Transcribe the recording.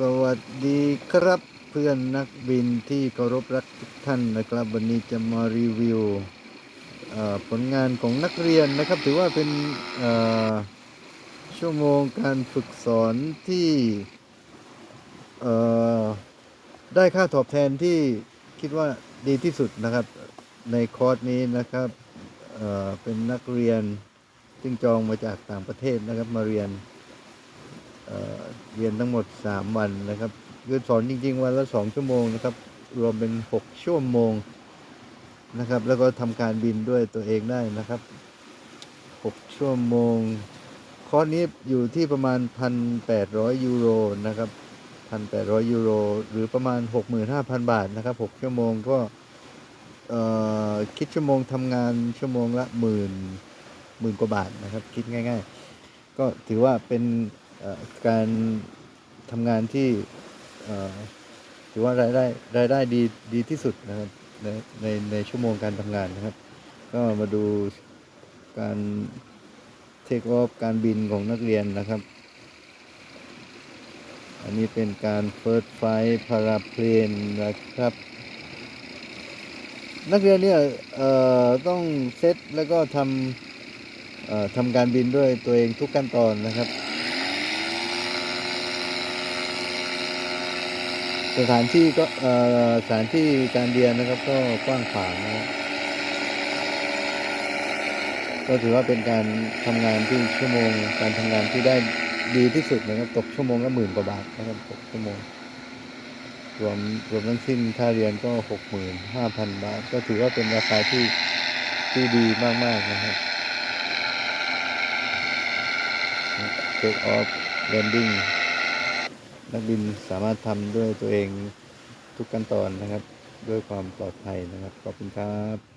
สวัสดีครับเพื่อนนักบินที่เคารพรักทุกท่านนะครับ วันนี้จะมารีวิวผลงานของนักเรียนนะครับ ถือว่าเป็นชั่วโมงการฝึกสอนที่ได้ค่าตอบแทนที่คิดว่าดีที่สุดนะครับในคอร์สนี้นะครับเเป็นนักเรียนซึ่งจองมาจากต่างประเทศนะครับมาเรียน เรียนทั้งหมด 3 วันนะครับคือสอนจริง ๆ วันละ 2 ชั่วโมงนะครับ รวมเป็น 6 ชั่วโมงนะครับ แล้วก็ทำการบินด้วยตัวเองได้นะครับ 6 ชั่วโมง คอร์สนี้อยู่ที่ประมาณ 1,800 ยูโรนะครับ 1,800 ยูโร หรือประมาณ 65,000 บาทนะครับ 6 ชั่วโมงก็คิดชั่วโมงทำงานชั่วโมงละหมื่นหมื่นกว่าบาทนะครับ คิดง่าย ๆ ก็ถือว่าเป็น การทำงานที่ถือว่ารายได้รายได้ดีดีที่สุดนะครับในในในชั่วโมงการทำงานนะครับ ก็มาดูการเทคออฟการบินของนักเรียนนะครับ อันนี้เป็นการเฟิร์สไฟพาราเพลนนะครับ นักเรียนเนี่ยต้องเซตแล้วก็ทำทำการบินด้วยตัวเองทุกขั้นตอนนะครับ สถานที่ก็เออสถานที่การเรียนนะครับก็กว้างขวางนะครับก็ถือว่าเป็นการทำงานที่ชั่วโมง การทำงานที่ได้ดีที่สุดนะครับตกชั่วโมงละหมื่นกว่าบาทนะครับตกชั่วโมง รวมรวมทั้งสิ้นค่าเรียนก็หกหมื่นห้าพันบาท ก็ถือว่าเป็นราคาที่ที่ดีมาก ๆ นะครับ Take off landing นักบินสามารถทำด้วยตัวเองทุกขั้นตอนนะครับ ด้วยความปลอดภัยนะครับ ขอบคุณครับ